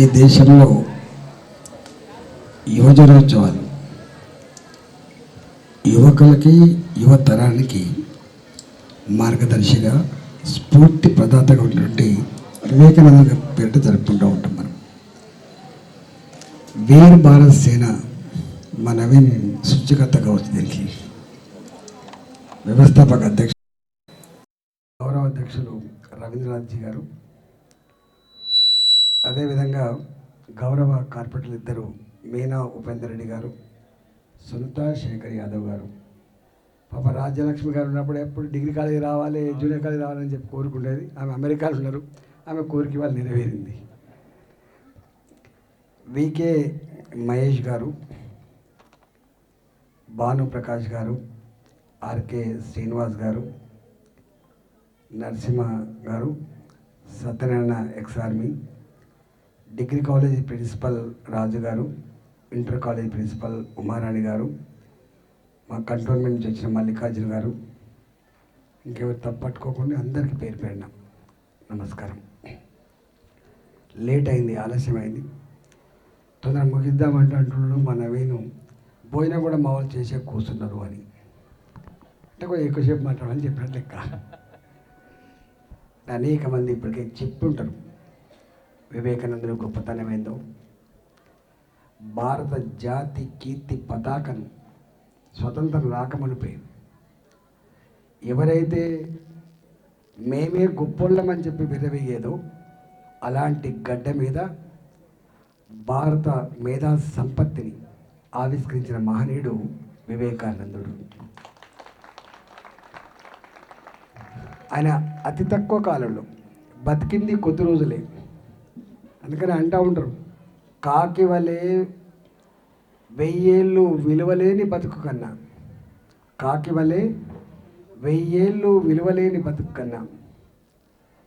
ఈ దేశంలో యువజనోత్సవాలు యువకులకి యువతరానికి మార్గదర్శిగా స్ఫూర్తి ప్రదాతగా ఉన్నటువంటి వివేకానంద గారి పేరిట జరుపుకుంటూ ఉంటాం మనం. వీర్ భారత్ సేన మా నవీన్ సృష్టికర్త కావచ్చు దీనికి. వ్యవస్థాపక అధ్యక్ష గౌరవ అధ్యక్షులు రవీంద్రనాథ్జీ గారు. అదేవిధంగా గౌరవ కార్పొరేటర్లు ఇద్దరు మీనా ఉపేందర్ రెడ్డి గారు సునీత శేఖర్ యాదవ్ గారు. పాప రాజ్యలక్ష్మి గారు ఉన్నప్పుడు ఎప్పుడు డిగ్రీ కాలేజీ రావాలి జూనియర్ కాలేజీ రావాలని చెప్పి కోరుకుండేది. ఆమె అమెరికాలో ఉన్నారు. ఆమె కోరిక వాళ్ళు నెరవేరింది. వికే మహేష్ గారు భాను ప్రకాష్ గారు ఆర్కే శ్రీనివాస్ గారు నరసింహ గారు Satyanarayana ex army degree college principal Raju గారు ఇంటర్ కాలేజ్ ప్రిన్సిపల్ ఉమారాణి గారు మా కంటోన్మెంట్ నుంచి వచ్చిన మల్లికార్జున గారు ఇంకెవరు తప్పట్టుకోకుండా అందరికీ పేరు పేరిన నమస్కారం. లేట్ అయింది ఆలస్యం అయింది తొందర ముగిద్దామంటే అంటున్నాడు మా నవీను. భోజనం కూడా మా వాళ్ళు చేసే కూర్చున్నారు అని. అంటే కొంచెం ఎక్కువసేపు మాట్లాడాలని చెప్పినట్టు లెక్క. అనేక మంది ఇప్పటికే చెప్పుంటారు వివేకానందుని గొప్పతనం ఏందో? భారత జాతి కీర్తి పతాకం స్వతంత్రం రాకమనిపోయి ఎవరైతే మేమే గొప్పోళ్ళమని చెప్పి విరవేయేదో అలాంటి గడ్డ మీద భారత మేధా సంపత్తిని ఆవిష్కరించిన మహనీయుడు వివేకానందుడు. ఆయన అతి తక్కువ కాలంలో బతికింది కొద్ది రోజులే. అందుకని అంటూ ఉంటారు కాకి వలె వెయ్యేళ్ళు విలువలేని బతుకు కన్నా కాకి వలె వెయ్యేళ్ళు విలువలేని బతుకు కన్నా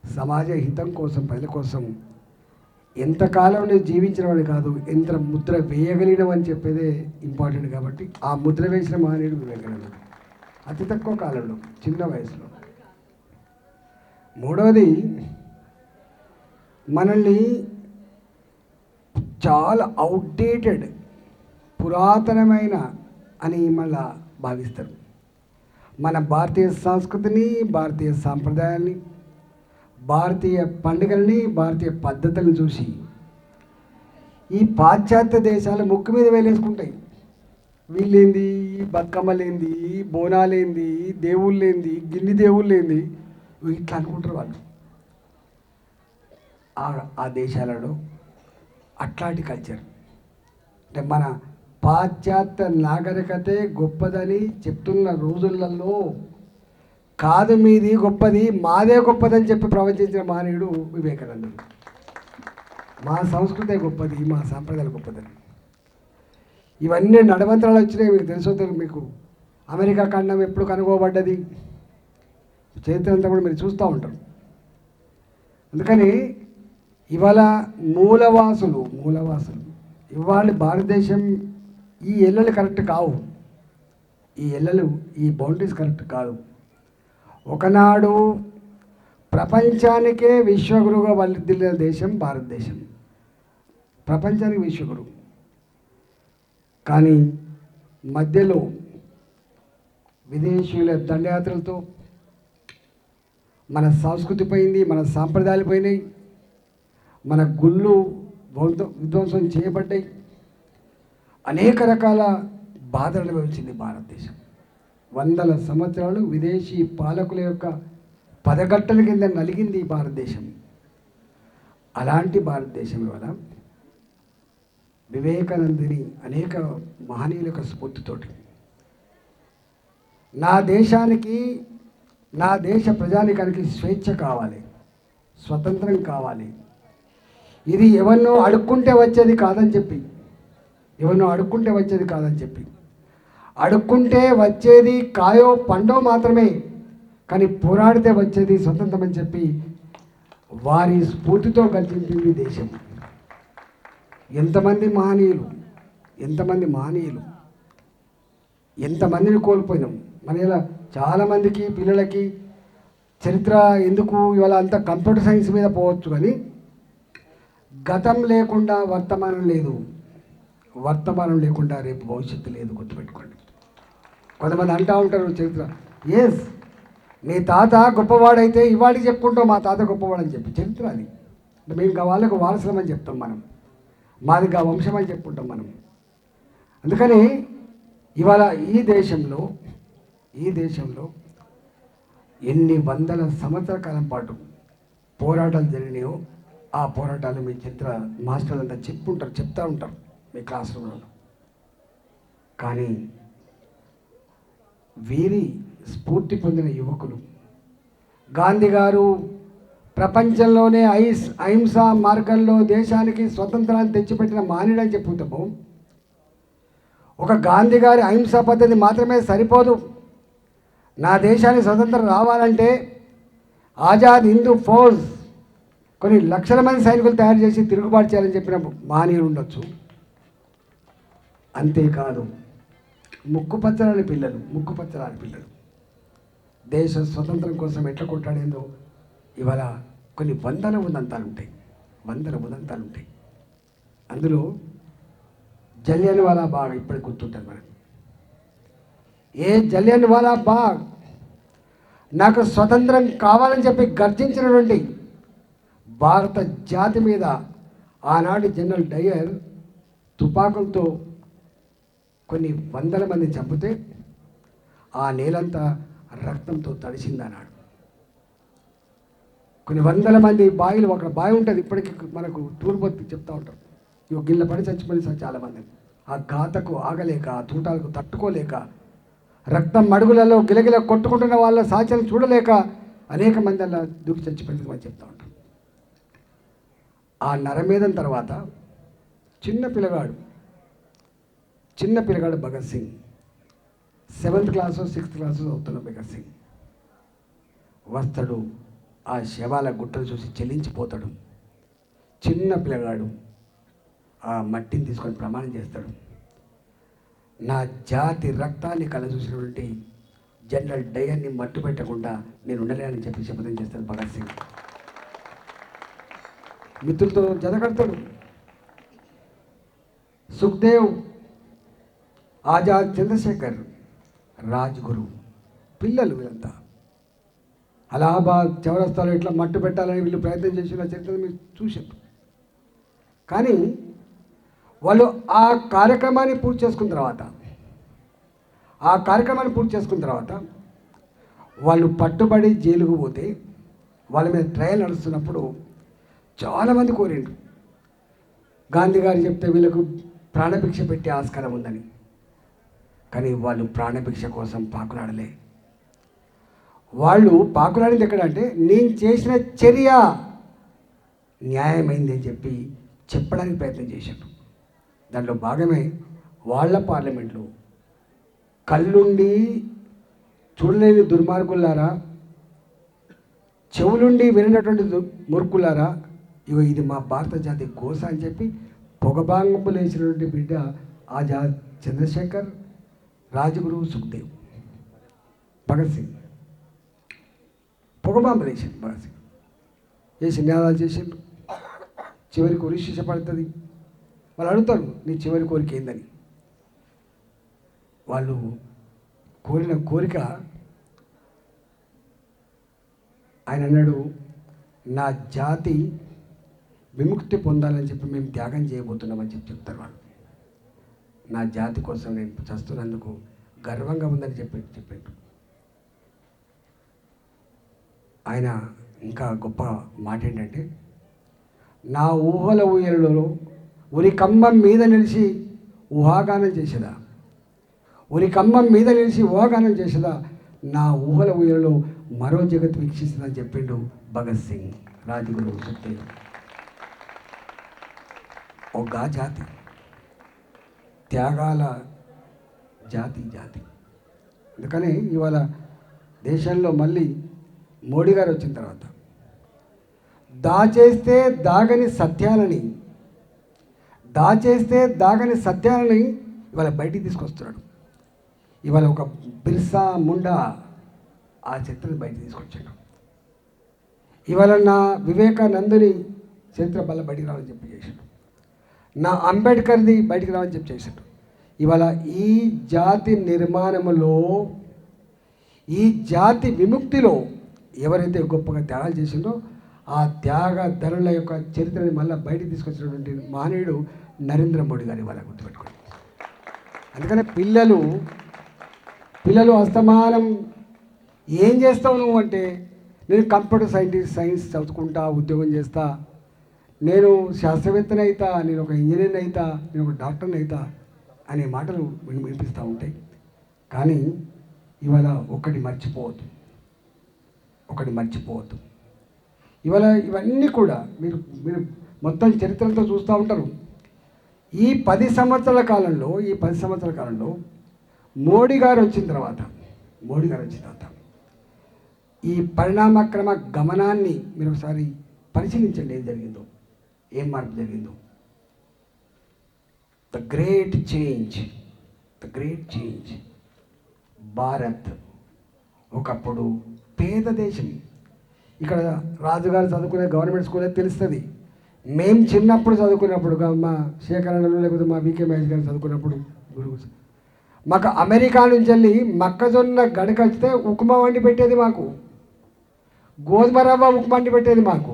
సమాజ హితం కోసం ప్రజల కోసం ఎంతకాలం నేను జీవించిన వాడు కాదు ఎంత ముద్ర వేయగలిగినవని చెప్పేదే ఇంపార్టెంట్ కాబట్టి ఆ ముద్ర వేసిన మహనీయుడు వివేకానందుడు అతి తక్కువ కాలంలో చిన్న వయసులో. మూడవది మనల్ని చాలా అవుట్డేటెడ్ పురాతనమైన అని మళ్ళా భావిస్తారు. మన భారతీయ సంస్కృతిని భారతీయ సాంప్రదాయాల్ని భారతీయ పండుగల్ని భారతీయ పద్ధతులను చూసి ఈ పాశ్చాత్య దేశాలు ముక్కు మీద వేలేసుకుంటాయి. వీళ్ళేంది? బతుకమ్మలేంది? బోనాలేంది? దేవుళ్ళేంది? గిన్ని దేవుళ్ళేంది? ఇట్లా అనుకుంటారు వాళ్ళు. ఆ- ఆ దేశాలలో అట్లాంటి కల్చర్ అంటే మన పాశ్చాత్య నాగరికతే గొప్పదని చెప్తున్న రోజులలో కాదు మీది గొప్పది మాదే గొప్పదని చెప్పి ప్రవచించిన మానవుడు వివేకానందుడు. మా సంస్కృతే గొప్పది మా సాంప్రదాయాలు గొప్పదని. ఇవన్నీ నడవంతరాలు వచ్చినాయి మీకు తెలుసో మీకు. అమెరికా ఖండం ఎప్పుడు కనుగోబడ్డది చరిత్ర అంతా కూడా మీరు చూస్తూ ఉంటారు. అందుకని ఇవాళ మూలవాసులు మూలవాసులు. ఇవాళ భారతదేశం ఈ ఎల్లలు కరెక్ట్ కావు. ఈ ఎల్లలు ఈ బౌండరీస్ కరెక్ట్ కాదు. ఒకనాడు ప్రపంచానికే విశ్వగురుగా వల్లిదిల్లిన దేశం భారతదేశం. ప్రపంచానికి విశ్వగురు కానీ మధ్యలో విదేశీయుల దండయాత్రలతో మన సంస్కృతి పోయింది మన సాంప్రదాయాలు పోయినాయి. మన గుళ్ళు బౌద్ధ విధ్వంసం చేయబడ్డాయి. అనేక రకాల బాధలు అనుభవించింది భారతదేశం. వందల సంవత్సరాలు విదేశీ పాలకుల యొక్క పదగట్టల కింద నలిగింది ఈ భారతదేశం. అలాంటి భారతదేశం వల్ల వివేకానందుని అనేక మహనీయుల యొక్క స్ఫూర్తితోటి నా దేశానికి నా దేశ ప్రజానికానికి స్వేచ్ఛ కావాలి స్వతంత్రం కావాలి ఇది ఎవరినో అడుక్కుంటే వచ్చేది కాదని చెప్పి. ఎవరినో అడుక్కుంటే వచ్చేది కాదని చెప్పి. అడుక్కుంటే వచ్చేది కాయో పండో మాత్రమే కానీ పోరాడితే వచ్చేది స్వతంత్రం అని చెప్పి వారి స్ఫూర్తితో కల్పించింది దేశం. ఎంతమంది మహనీయులు ఎంతమంది మహనీయులు ఎంతమందిని కోల్పోయినాం. మన ఇలా చాలామందికి పిల్లలకి చరిత్ర ఎందుకు ఇవాళ అంత కంప్యూటర్ సైన్స్ మీద పోవచ్చు కానీ గతం లేకుండా వర్తమానం లేదు. వర్తమానం లేకుండా రేపు భవిష్యత్తు లేదు గుర్తుపెట్టుకోండి. కొంతమంది అంటూ ఉంటారు చరిత్ర. ఎస్ నీ తాత గొప్పవాడైతే ఇవాడికి చెప్పుకుంటాం మా తాత గొప్పవాడని చెప్పి. చరిత్ర అది. మేము ఇంకా వాళ్ళకు వారసులమని చెప్తాం మనం. మాది గా వంశం అని చెప్పుకుంటాం మనం. అందుకని ఇవాళ ఈ దేశంలో ఈ దేశంలో ఎన్ని వందల సంవత్సరాల కాలం పాటు పోరాటాలు జరిగినాయో ఆ పోరాటాలు మీ చిత్ర మాస్టర్లు అంతా చెప్పుంటారు చెప్తా ఉంటారు మీ క్లాస్ రూమ్లో కానీ వీరి స్ఫూర్తి పొందిన యువకులు గాంధీ గారు ప్రపంచంలోనే ఐస్ అహింస మార్గంలో దేశానికి స్వతంత్రాన్ని తెచ్చిపెట్టిన మానిడని చెప్పుతాము ఒక గాంధీ గారి అహింసా పద్ధతి మాత్రమే సరిపోదు. నా దేశానికి స్వతంత్రం రావాలంటే ఆజాద్ హిందూ ఫోర్స్ కొన్ని లక్షల మంది సైనికులు తయారు చేసి తిరుగుబాటు చేయాలని చెప్పిన మహనీయులు ఉండొచ్చు. అంతేకాదు ముక్కు పచ్చరాని పిల్లలు ముక్కు పచ్చరాని పిల్లలు. దేశ స్వతంత్రం కోసం ఎట్లా కొట్టాడేందో ఇవాళ కొన్ని వందల ఉదంతాలు ఉంటాయి. వందల ఉదంతాలు ఉంటాయి. అందులో జలియన్ వాలా బాగ్ ఇప్పటికి గుర్తుంటుంది మనకి. ఏ జలియన్ వాలా బాగ్ నాకు స్వతంత్రం కావాలని చెప్పి గర్జించినటువంటి భారత జాతి మీద ఆనాడు జనరల్ డయర్ తుపాకులతో కొన్ని వందల మంది చంపితే ఆ నేలంతా రక్తంతో తడిసిందన్నాడు. కొన్ని వందల మంది బావిలు అక్కడ బావి ఉంటుంది ఇప్పటికీ మనకు తూర్పు చెప్తా ఉంటారు. ఇవి గిళ్ళ పడి చచ్చిపోయిన చాలామంది ఆ గాతకు ఆగలేక ఆ తూటాలకు తట్టుకోలేక రక్తం మడుగులలో గిలగిల కొట్టుకుంటున్న వాళ్ళ సాక్ష్యాలు చూడలేక అనేక మంది అలా దూకి చచ్చిపోయింది మనం చెప్తా ఉంటాం. ఆ నరమేదం తర్వాత చిన్న పిల్లగాడు చిన్న పిల్లగాడు Bhagat Singh. Seventh class sixth class చదువుతున్న భగత్ సింగ్. వస్తాడు ఆ శవాల గుట్టలు చూసి చెల్లించిపోతాడు చిన్న పిల్లగాడు ఆ మట్టిని తీసుకొని ప్రమాణం చేస్తాడు. నా జాతి రక్తాన్ని కళ చూసినటువంటి జనరల్ డయర్ని మట్టు పెట్టకుండా నేను ఉండలేనని చెప్పి శపథం చేస్తాను భగత్ సింగ్. మిత్రులతో జతకడతాడు. సుఖ్దేవ్ ఆజాద్ చంద్రశేఖర్ రాజ్గురు పిల్లలు వీళ్ళంతా. అలహాబాద్ చౌరస్తాలో ఇట్లా మట్టు పెట్టాలని వీళ్ళు ప్రయత్నం చేసిన చరిత్ర మీరు చూశారు. కానీ వాళ్ళు ఆ కార్యక్రమాన్ని పూర్తి చేసుకున్న తర్వాత ఆ కార్యక్రమాన్ని పూర్తి చేసుకున్న తర్వాత వాళ్ళు పట్టుబడి జైలుకు పోతే వాళ్ళ మీద ట్రయల్ నడుస్తున్నప్పుడు చాలామంది కోరిండ్రు. గాంధీ గారు చెప్తే వీళ్ళకు ప్రాణభిక్ష పెట్టే ఆస్కారం ఉందని. కానీ వాళ్ళు ప్రాణభిక్ష కోసం పాకులాడలే. వాళ్ళు పాకులాడింది ఎక్కడ అంటే నేను చేసిన చర్య న్యాయమైంది అని చెప్పి చెప్పడానికి ప్రయత్నం చేశారు. దాంట్లో భాగమే వాళ్ళ పార్లమెంట్లో కళ్ళుండి చూడలేని దుర్మార్గులారా చెవులుండి వినటువంటి మురుకులారా మూర్ఖులారా ఇగో ఇది మా భారత జాతి గోస అని చెప్పి పొగభాంగంపు లేచినటువంటి బిడ్డ ఆ జా చంద్రశేఖర్ రాజగురు సుఖ్దేవ్ భగత్ సింగ్. పొగబాంబు లేచింది భగత్ సింగ్. వేసి నినాదాలు చేసిండు. చివరి ఉరి శిక్ష పడుతుంది. వాళ్ళు అడుగుతారు నీ చివరి కోరిక ఏందని. వాళ్ళు కోరిన కోరిక ఆయన అన్నాడు నా జాతి విముక్తి పొందాలని చెప్పి మేము త్యాగం చేయబోతున్నామని చెప్పి చెప్తారు వాళ్ళు. నా జాతి కోసం నేను చస్తున్నందుకు గర్వంగా ఉందని చెప్పి చెప్పాడు ఆయన ఇంకా గొప్ప మాట ఏంటంటే నా ఊహల ఊయలలో ఉరి కంబం మీద నిలిచి ఊహాగానం చేసేదా? ఉరి కంబం మీద నిలిచి ఊహాగానం చేసేదా? నా ఊహల ఊయలలో మరో జగత్ వీక్షిస్తుందని చెప్పిండు భగత్ సింగ్ రాజగురు సుఖ్దేవ్ ఒక జాతి. త్యాగాల జాతి జాతి. అందుకని ఇవాళ దేశంలో మళ్ళీ మోడీ గారు వచ్చిన తర్వాత దాచేస్తే దాగని సత్యాలని దాచేస్తే దాగని సత్యాలని ఇవాళ బయటికి తీసుకొస్తున్నాడు. ఇవాళ ఒక బిర్సా ముండా ఆ చరిత్రను బయటికి తీసుకొచ్చాడు. ఇవాళ నా వివేకానందుని చరిత్ర బల్ల బయటికి రావాలని చెప్పి చేశాడు. నా అంబేద్కర్ది బయటికి రావాలని చెప్పి చేశాడు ఇవాళ ఈ జాతి నిర్మాణంలో ఈ జాతి విముక్తిలో ఎవరైతే గొప్పగా త్యాగాలు చేసిందో ఆ త్యాగ ధనుల యొక్క చరిత్రని మళ్ళీ బయటికి తీసుకొచ్చినటువంటి మానేయుడు నరేంద్ర మోడీ గారి ఇవాళ గుర్తుపెట్టుకోండి. అందుకనే పిల్లలు పిల్లలు అస్తమానం ఏం చేస్తావు నువ్వు అంటే నేను కంప్యూటర్ సైంటిస్ట్ సైన్స్ చదువుకుంటా ఉద్యోగం చేస్తా నేను శాస్త్రవేత్తని అవుతా నేను ఒక ఇంజనీర్ని అవుతా నేను ఒక డాక్టర్ని అవుతా అనే మాటలు విని వినిపిస్తూ ఉంటాయి. కానీ ఇవాళ ఒకటి మర్చిపోవద్దు. ఒకటి మర్చిపోవద్దు. ఇవాళ ఇవన్నీ కూడా మీరు మీరు మొత్తం చరిత్రలతో చూస్తూ ఉంటారు. ఈ పది సంవత్సరాల కాలంలో ఈ పది సంవత్సరాల కాలంలో మోడీ గారు వచ్చిన తర్వాత మోడీ గారు వచ్చిన తర్వాత ఈ పరిణామక్రమ గమనాన్ని మీరు ఒకసారి పరిశీలించండి ఏం జరిగిందో. ఏం మార్పు జరిగిందో? The great change the great change Bharat ఒకప్పుడు పేద దేశం ఇక్కడ రాజుగారు చదువుకునే గవర్నమెంట్ స్కూలే తెలుస్తుంది. మేము చిన్నప్పుడు చదువుకున్నప్పుడు మా శేఖరణలు లేకపోతే మా వికే మహేష్ గారు చదువుకున్నప్పుడు గురువు మాకు అమెరికా నుంచి వెళ్ళి మొక్కజొన్న గడక వస్తే ఉప్మా వండి పెట్టేది మాకు. గోధుమ రవ్వ ఉప్మా వండి పెట్టేది మాకు.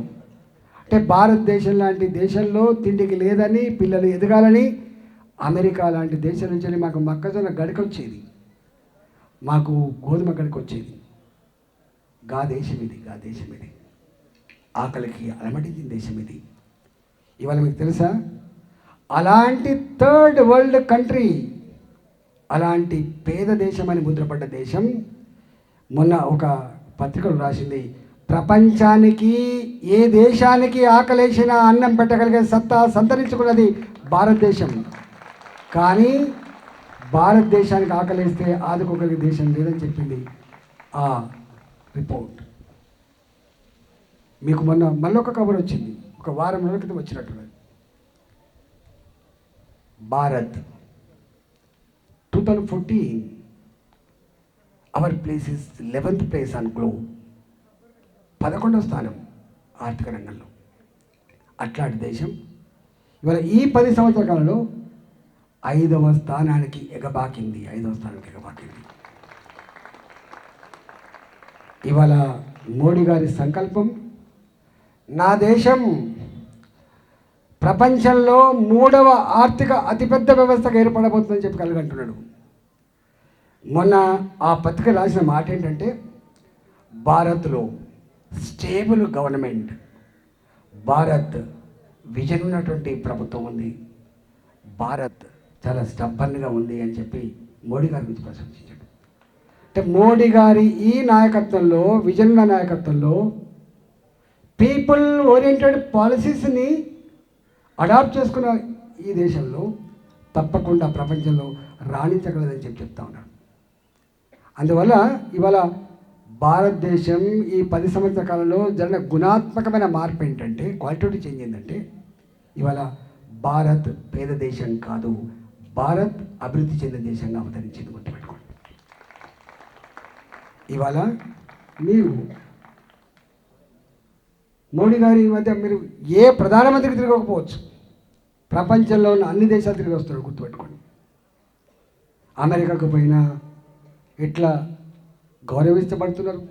అంటే భారతదేశం లాంటి దేశంలో తిండికి లేదని పిల్లలు ఎదగాలని అమెరికా లాంటి దేశం నుంచి మాకు మొక్కజొన్న గడికొచ్చేది. మాకు గోధుమ గడికొచ్చేది. గా దేశం ఇది గా దేశం ఇది. ఆకలికి అలమటించిన దేశం ఇది. ఇవాళ మీకు తెలుసా? అలాంటి థర్డ్ వరల్డ్ కంట్రీ అలాంటి పేద దేశం అని ముద్రపడ్డ దేశం మొన్న ఒక పత్రికలు రాసింది ప్రపంచానికి ఏ దేశానికి ఆకలేసిన అన్నం పెట్టగలిగే సత్తా సంతరించుకున్నది భారతదేశం. కానీ భారతదేశానికి ఆకలిస్తే ఆదుకోగలిగే దేశం లేదని చెప్పింది ఆ రిపోర్ట్. మీకు మొన్న మళ్ళీ ఒక కబర్ వచ్చింది. ఒక వారం రోజుల క్రితం Bharat two thousand fourteen our place is eleventh place on globe పదకొండవ స్థానం ఆర్థిక రంగంలో. అట్లాంటి దేశం ఇవాళ ఈ పది సంవత్సరాల కాలంలో ఐదవ స్థానానికి ఎగబాకింది ఐదవ స్థానానికి ఎగబాకింది. ఇవాళ మోడీ గారి సంకల్పం నా దేశం ప్రపంచంలో మూడవ ఆర్థిక అతిపెద్ద వ్యవస్థగా ఏర్పడబోతుందని చెప్పి కలగంటున్నాడు మొన్న ఆ పత్రిక రాసిన మాట ఏంటంటే భారత్లో స్టేబుల్ గవర్నమెంట్ భారత్ విజన్ ఉన్నటువంటి ప్రభుత్వం ఉంది. భారత్ చాలా స్టబ్బన్గా ఉంది అని చెప్పి మోడీ గారి గురించి ప్రశంసించాడు. అంటే మోడీ గారి ఈ నాయకత్వంలో విజన్ నాయకత్వంలో పీపుల్ ఓరియంటెడ్ పాలసీస్ని అడాప్ట్ చేసుకున్న ఈ దేశంలో తప్పకుండా ప్రపంచంలో రాణించగలదని చెప్పి చెప్తా ఉన్నాడు. అందువల్ల ఇవాళ భారతదేశం ఈ పది సంవత్సరాల కాలంలో జరిగిన గుణాత్మకమైన మార్పు ఏంటంటే క్వాలిటీ చేంజ్ ఏంటంటే ఇవాళ భారత్ పేద దేశం కాదు భారత్ అభివృద్ధి చెందిన దేశంగా అవతరించింది గుర్తుపెట్టుకోండి. ఇవాళ మీరు మోడీ గారి మధ్య మీరు ఏ ప్రధానమంత్రికి తిరగకపోవచ్చు ప్రపంచంలో ఉన్న అన్ని దేశాలు తిరిగి వస్తున్నారు గుర్తుపెట్టుకోండి. అమెరికాకు పోయినా ఇట్లా గౌరవించబడుతున్నారు.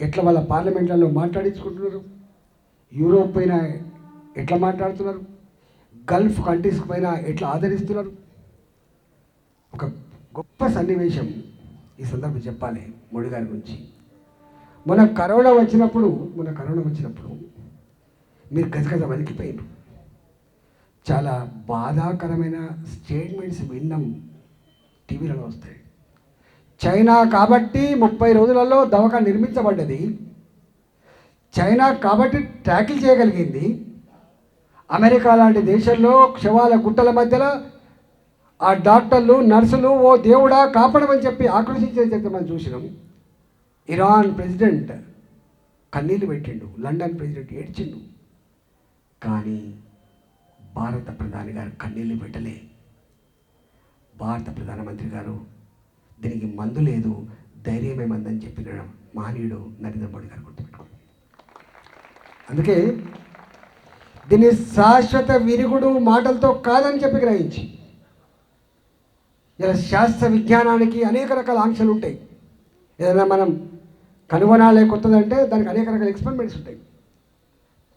ఎట్లా వాళ్ళ పార్లమెంట్లలో మాట్లాడించుకుంటున్నారు? యూరోప్ పైన ఎట్లా మాట్లాడుతున్నారు? గల్ఫ్ కంట్రీస్ పైన ఎట్లా ఆదరిస్తున్నారు? ఒక గొప్ప సన్నివేశం ఈ సందర్భం చెప్పాలి మోడీ గారి గురించి. మన కరోనా వచ్చినప్పుడు మన కరోనా వచ్చినప్పుడు మీరు గజగజ వణికిపోయారు చాలా బాధాకరమైన స్టేట్మెంట్స్ విన్నాం. టీవీలలో వస్తాయి. చైనా కాబట్టి ముప్పై రోజులలో దవక నిర్మించబడ్డది. చైనా కాబట్టి ట్యాకిల్ చేయగలిగింది. అమెరికా లాంటి దేశంలో క్షవాల గుట్టల మధ్యలో ఆ డాక్టర్లు నర్సులు ఓ దేవుడా కాపాడమని చెప్పి ఆకర్షించే చెప్తే మనం చూసినాం. ఇరాన్ ప్రెసిడెంట్ కన్నీళ్ళు పెట్టిండు లండన్ ప్రెసిడెంట్ ఏడ్చిండు. కానీ భారత ప్రధాని గారు కన్నీళ్ళు పెట్టలే. భారత ప్రధానమంత్రి గారు దీనికి మందు లేదు ధైర్యమే మందని చెప్పిన మహనీయుడు నరేంద్ర మోడీ గారు గుర్తుపెట్టుకోండి అందుకే దీన్ని శాశ్వత విరుగుడు మాటలతో కాదని చెప్పి గ్రహించి ఇలా శాస్త్ర విజ్ఞానానికి అనేక రకాల ఆంక్షలు ఉంటాయి. ఏదైనా మనం కనుగొనాలే కొత్తదంటే దానికి అనేక రకాల ఎక్స్పెరిమెంట్స్ ఉంటాయి.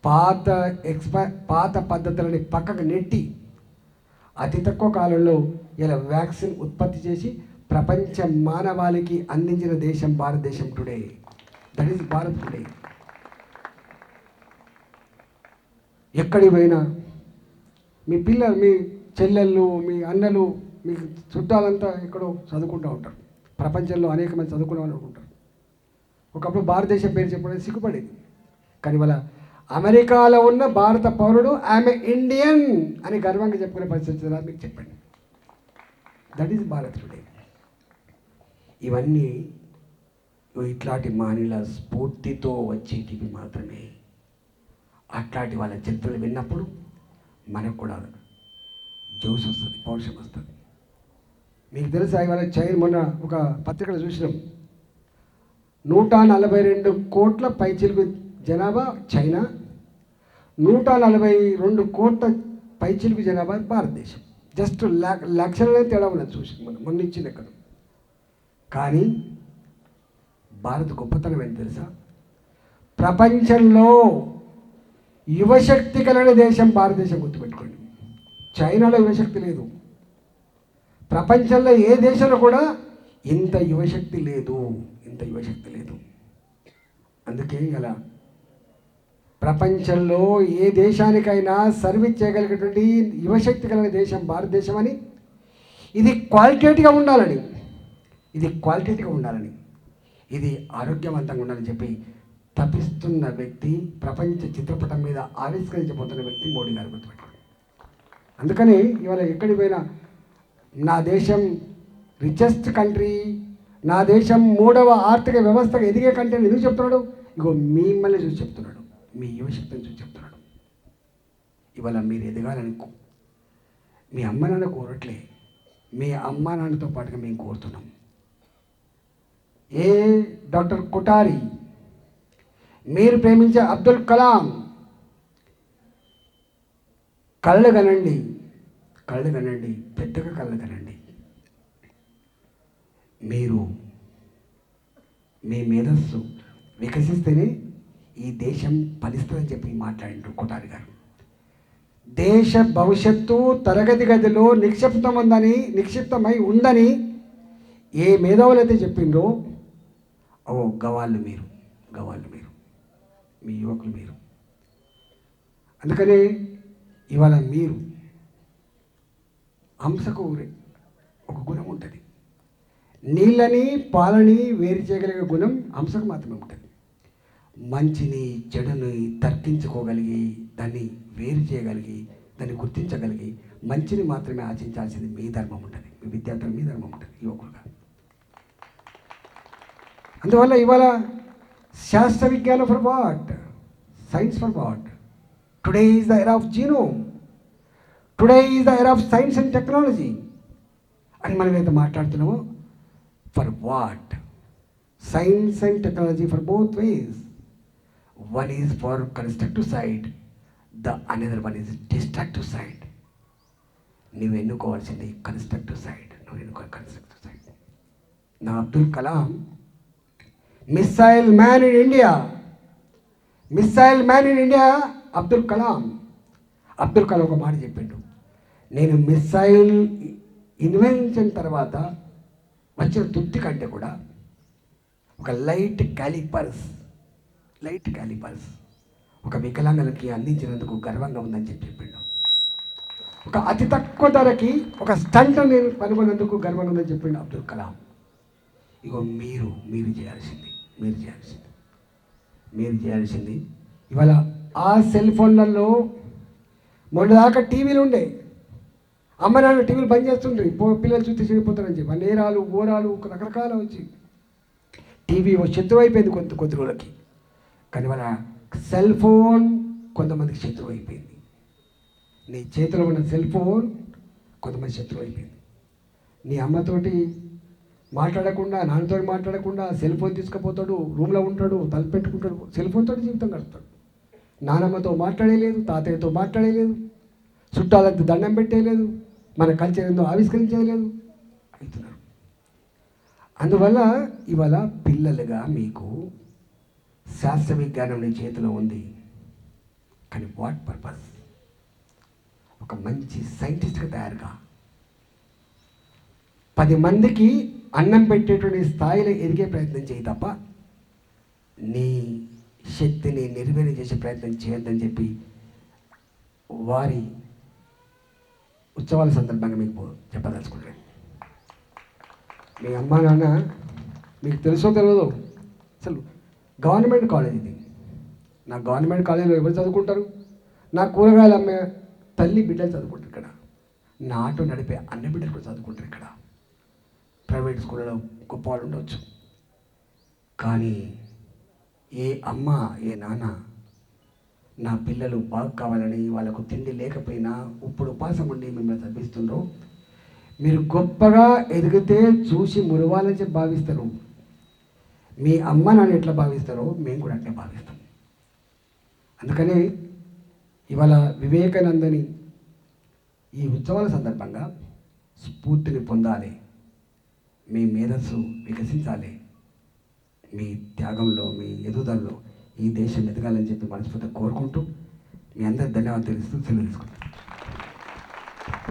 పాత ఎక్స్ప పాత పద్ధతులని పక్కకు నెట్టి అతి తక్కువ కాలంలో ఇలా వ్యాక్సిన్ ఉత్పత్తి చేసి ప్రపంచ మానవాళికి అందించిన దేశం Bharatadesam today. That is Bharat today. ఎక్కడికి పోయినా మీ పిల్లలు మీ చెల్లెళ్ళు మీ అన్నలు మీ చుట్టాలంతా ఎక్కడో చదువుకుంటూ ఉంటారు. ప్రపంచంలో అనేక మంది చదువుకునే వాళ్ళు ఉంటారు ఒకప్పుడు భారతదేశం పేరు చెప్పడానికి సిగ్గుపడేది. కానీ వాళ్ళ అమెరికాలో ఉన్న భారత పౌరుడు ఆమె ఇండియన్ అని గర్వంగా చెప్పుకునే పరిస్థితి మీకు చెప్పండి. That is Bharat today. ఇవన్నీ ఇట్లాంటి మానిల స్ఫూర్తితో వచ్చేటివి మాత్రమే. అట్లాంటి వాళ్ళ చరిత్రలు విన్నప్పుడు మనకు కూడా జోష్ వస్తుంది పౌరుషం వస్తుంది. మీకు తెలుసా ఇవాళ చైన్ మొన్న ఒక పత్రికలో చూసినాం. నూట నలభై రెండు కోట్ల పైచిలుకు జనాభా చైనా నూట నలభై రెండు కోట్ల పైచిలుకు జనాభా భారతదేశం. జస్ట్ లక్షలనే తేడా ఉన్నది చూసి మనం మొన్న ఇచ్చిన కానీ భారత్ గొప్పతనం ఏంటి తెలుసా? ప్రపంచంలో యువశక్తి కలిగిన దేశం భారతదేశం గుర్తుపెట్టుకోండి. చైనాలో యువశక్తి లేదు. ప్రపంచంలో ఏ దేశంలో కూడా ఇంత యువశక్తి లేదు. ఇంత యువశక్తి లేదు. అందుకే ఇలా ప్రపంచంలో ఏ దేశానికైనా సర్వీస్ చేయగలిగేటువంటి యువశక్తి కలిగిన దేశం భారతదేశం అని ఇది క్వాలిటేటివ్గా ఉండాలని. ఇది క్వాలిటేటివ్గా ఉండాలని ఇది ఆరోగ్యవంతంగా ఉండాలని చెప్పి తపిస్తున్న వ్యక్తి ప్రపంచ చిత్రపటం మీద ఆవిష్కరించబోతున్న వ్యక్తి మోడీ గారు గుర్తుపెట్టారు అందుకని ఇవాళ ఎక్కడికి పోయినా నా దేశం రిచెస్ట్ కంట్రీ నా దేశం మూడవ ఆర్థిక వ్యవస్థగా ఎదిగే కంట్రీ అని ఎందుకు చెప్తున్నాడు? ఇగో మిమ్మల్ని చూసి చెప్తున్నాడు. మీ యువశక్తిని చూసి చెప్తున్నాడు. ఇవాళ మీరు ఎదగాలనుకో మీ అమ్మ నాన్న కోరట్లే మీ అమ్మ నాన్నతో పాటుగా మేము కోరుతున్నాం. ఏ డాక్టర్ కుటారి మీరు ప్రేమించే అబ్దుల్ కలాం. కళ్ళు కనండి. కళ్ళు కనండి. పెద్దగా కళ్ళు కనండి. మీరు మీ మేధస్సు వికసిస్తేనే ఈ దేశం ఫలిస్తుందని చెప్పి మాట్లాడిండ్రు కుటారి గారు. దేశ భవిష్యత్తు తరగతి గదిలో నిక్షిప్తం ఉందని నిక్షిప్తమై ఉందని ఏ మేధావులైతే చెప్పిండ్రో ఓ గవాళ్ళు మీరు గవాళ్ళు మీరు మీ యువకులు మీరు. అందుకనే ఇవాళ మీరు హంసకు ఒక గుణం ఉంటుంది. నీళ్ళని పాలని వేరు చేయగలిగే గుణం హంసకు మాత్రమే ఉంటుంది. మంచిని చెడుని తర్కించుకోగలిగి దాన్ని వేరు చేయగలిగి దాన్ని గుర్తించగలిగి మంచిని మాత్రమే ఆశించాల్సింది మీ ధర్మం ఉంటుంది. మీ విద్యార్థులు మీ ధర్మం ఉంటుంది యువకులుగా. అందువల్ల ఇవాళ శాస్త్ర విజ్ఞానం for what science for what today is the era of genome today is the era of science and technology అని మనం ఏదైతే మాట్లాడుతున్నామో for what science and technology for both ways one is for constructive side the another one is destructive side నువ్వు ఎన్నుకోవాల్సింది constructive side నువ్వు ఎన్నుకో constructive side నా Abdul Kalam missile man in India missile man in India Abdul Kalam Abdul Kalam ఒక మాట చెప్పిండు. నేను missile invention తర్వాత వచ్చిన తృప్తి కంటే కూడా ఒక లైట్ క్యాలిపర్స్ లైట్ క్యాలిపర్స్ ఒక వికలాంగులకి అందించినందుకు గర్వంగా ఉందని చెప్పి చెప్పిండు. ఒక అతి తక్కువ ధరకి ఒక స్టంట్ నేను కనుగొన్నందుకు గర్వంగా ఉందని చెప్పిండు అబ్దుల్ కలాం. ఇగో మీరు మీరు చేయాల్సింది. మీరు చేయాల్సింది. మీరు చేయాల్సింది. ఇవాళ ఆ సెల్ ఫోన్లలో మొన్నదాకా టీవీలు ఉండే. అమ్మ నాన్న టీవీలు బంద్ చేస్తుండ్రి. పో పిల్లలు చూస్తే చెడిపోతారని చెప్పి. నేరాలు ఘోరాలు రకరకాల వచ్చి. టీవీ శత్రువు అయిపోయింది కొంత కొద్ది రోజులకి. కానీ వాళ్ళ సెల్ ఫోన్ కొంతమందికి శత్రువు అయిపోయింది. నీ చేతిలో ఉన్న సెల్ ఫోన్ కొంతమంది శత్రువు అయిపోయింది. నీ అమ్మతోటి మాట్లాడకుండా నాన్నతో మాట్లాడకుండా సెల్ ఫోన్ తీసుకుపోతాడు రూమ్లో ఉంటాడు తలపెట్టుకుంటాడు పెట్టుకుంటాడు సెల్ ఫోన్తో జీవితం గడుపుతాడు. నానమ్మతో మాట్లాడలేదు తాతయ్యతో మాట్లాడలేదు చుట్టాలతో దండం పెట్టేయలేదు మన కల్చర్ ఏందో ఆవిష్కరించలేదు అంటున్నారు. అందువల్ల ఇవాళ పిల్లలుగా మీకు శాస్త్ర విజ్ఞానం నీ చేతిలో ఉంది. కానీ వాట్ పర్పస్ ఒక మంచి సైంటిస్ట్గా తయారుగా. పది మందికి అన్నం పెట్టేటువంటి స్థాయిలో ఎదిగే ప్రయత్నం చేయి తప్ప నీ శక్తిని నిర్వీర్యం చేసే ప్రయత్నం చేయొద్దని చెప్పి వారి ఉత్సవాల సందర్భంగా మీకు చెప్పదలుచుకుంటాను మీ అమ్మ నాన్న మీకు తెలుసో తెలియదు అసలు గవర్నమెంట్ కాలేజ్ ఇది. నా గవర్నమెంట్ కాలేజీలో ఎవరు చదువుకుంటారు? నా కూరగాయలు అమ్మే తల్లి బిడ్డలు చదువుకుంటారు ఇక్కడ. నా ఆటో నడిపే అన్ని బిడ్డలు కూడా చదువుకుంటారు ఇక్కడ. ప్రైవేట్ స్కూళ్ళలో గొప్ప వాళ్ళు ఉండవచ్చు కానీ ఏ అమ్మ ఏ నాన్న నా పిల్లలు బాగు కావాలని వాళ్ళకు తిండి లేకపోయినా ఇప్పుడు ఉపాసం ఉండి మిమ్మల్ని చదివిస్తుండ్రో మీరు గొప్పగా ఎదిగితే చూసి మురవాలని చెప్పి భావిస్తారు. మీ అమ్మ నాన్న ఎట్లా భావిస్తారో మేము కూడా అట్లే భావిస్తాం. అందుకనే ఇవాళ వివేకానందని ఈ ఉత్సవాల సందర్భంగా స్ఫూర్తిని పొందాలి. మీ మేధస్సు వికసించాలి. మీ త్యాగంలో మీ ఎదుగుదలలో ఈ దేశం ఎదగాలని చెప్పి మనస్ఫూర్తిగా కోరుకుంటూ మీ అందరికి ధన్యవాదాలు తెలుస్తూ సెలవు